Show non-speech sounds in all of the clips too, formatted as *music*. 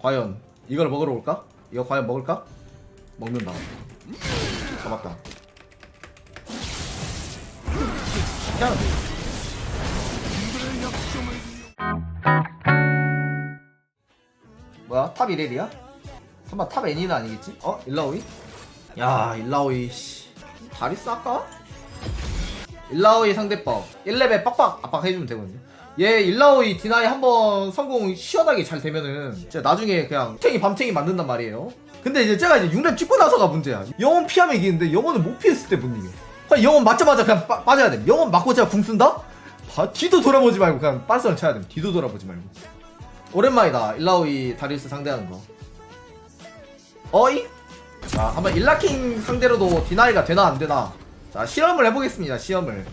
과연 이걸 먹으러 올까? 이거 과연 먹을까? 먹는다. 잡았다. 희한하네. 뭐야? 탑 1렐이야? 설마 탑 N이는 아니겠지? 어? 일라오이? 야 일라오이 씨 다리 쌀까? 일라오이 상대법 1레벨 빡빡 압박해주면 되거든요 얘 일라오이 디나이 한번 성공 시원하게 잘 되면은 진짜 나중에 그냥 탱이 밤탱이 만든단 말이에요. 근데 이제 제가 이제 6렙 찍고 나서가 문제야. 영혼 피하면 이기는데 영혼을 못 피했을 때 못 이겨 그냥 영혼 맞자마자 그냥 빠, 빠져야 돼. 영혼 맞고 제가 궁 쓴다? 바, 뒤도 돌아보지 말고 그냥 빤스를 쳐야 돼. 뒤도 돌아보지 말고. 오랜만이다. 일라오이 다리우스 상대하는 거. 어이? 자 한번 일라킹 상대로도 디나이가 되나 안 되나. 자 시험을 해보겠습니다 시험을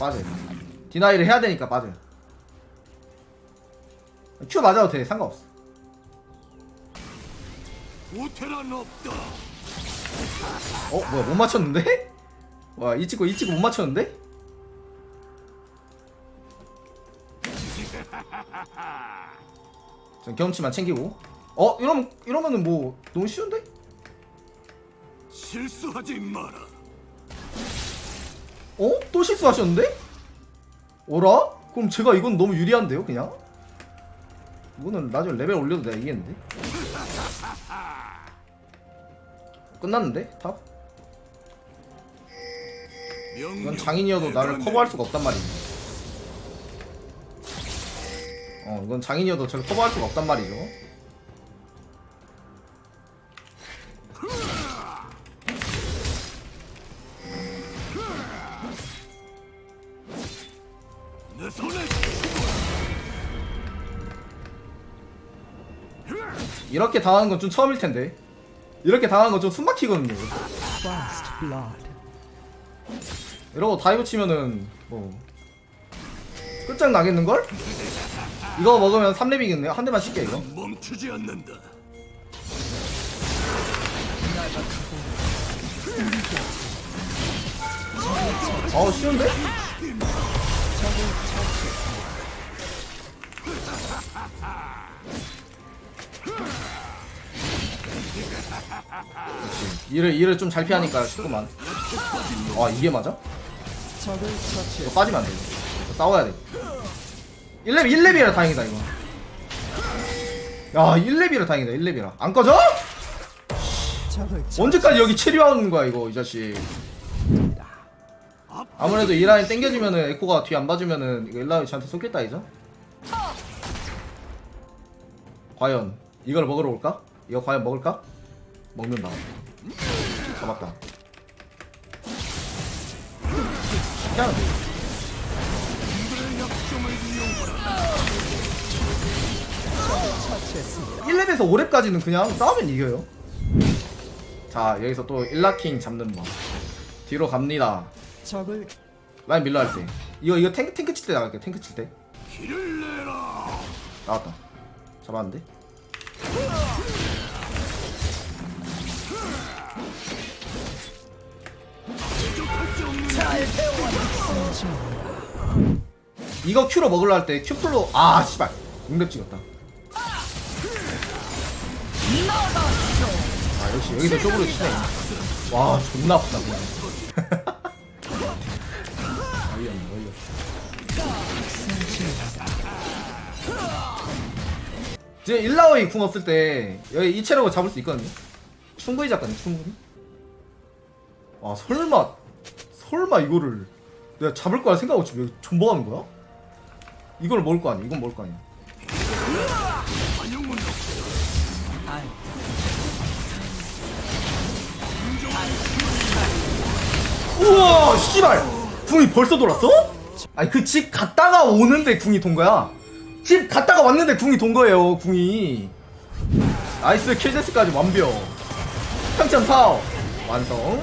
빠져요 디나이를 해야 되니까 빠져요 큐 맞아도 돼 상관없어 우테란 없다. 어 뭐야 못 맞췄는데? 와이 찍고 이 찍고 못 맞췄는데? 전 경험치만 챙기고 어 이러면 이러면은 뭐 너무 쉬운데? 실수하지 마라. 어? 또 실수하셨는데? 어라? 그럼 제가 이건 너무 유리한데요 그냥? 이거는 나중에 레벨 올려도 내가 이기겠는데? 끝났는데? 탑? 이건. 장인이어도 나를 커버할 수가 없단 말이지 어 이건 장인이어도 저를 커버할 수가 없단 말이죠 이렇게 당하는 건 좀 처음일 텐데 이렇게 당하는 건 좀 숨막히거든요. 이러고 다이브 치면은 뭐 끝장 나겠는 걸? 이거 먹으면 3렙이겠네 한 대만 칠게 이거 멈추지 않는다. 어우 쉬운데? *laughs* 일을 일을 좀잘 피하니까 쉽구만 아 이게 맞아? 이거. 빠지면 안 돼 이거 싸워야 돼 1렙 1렙이라 다행이다 이거 야 1렙이라 다행이다 1렙이라 안 꺼져? 언제까지 여기 체류하는 거야 이거 이 자식 아무래도 이 라인 땡겨주면은 에코가 뒤 안 봐주면은 이거 일라이 저한테 쏟겠다 이죠? 과연 이걸 먹으러 올까? 이거 과연 먹을까? 먹는다 잡았다 처치했습니다. 1렙에서 5렙까지는 그냥 싸우면 이겨요 자 여기서 또 일라킹 잡는 법 뒤로 갑니다 적을 라인 밀러 할 때 이거 이거 탱크 탱크 칠 때 나갈게 탱크 칠 때. 나왔다 잡았는데? 이거 큐로 먹으려 할때 큐플로 아 씨발. 응답 찍었다. 아 역시 여기서 쪽으로 치네. 와 존나 아프다 그냥. *laughs* 어이없네 어이없어 지금 일라오이 궁 없을 때 여기 이 체력을 잡을 수 있거든요. 충분히 잡거든요 충분히. 아 설마 설마 이거를 내가 잡을 거라 생각 없이 왜 존버하는 거야? 이걸 먹을 거 아니야 이건 먹을 거 아니야. 우와 씨발! 궁이 벌써 돌았어? 아니 그 집 갔다가 오는데 궁이 돈 거야 집 갔다가 왔는데 궁이 돈 거예요 궁이. 나이스 킬데스까지 완벽. 평점 4 완성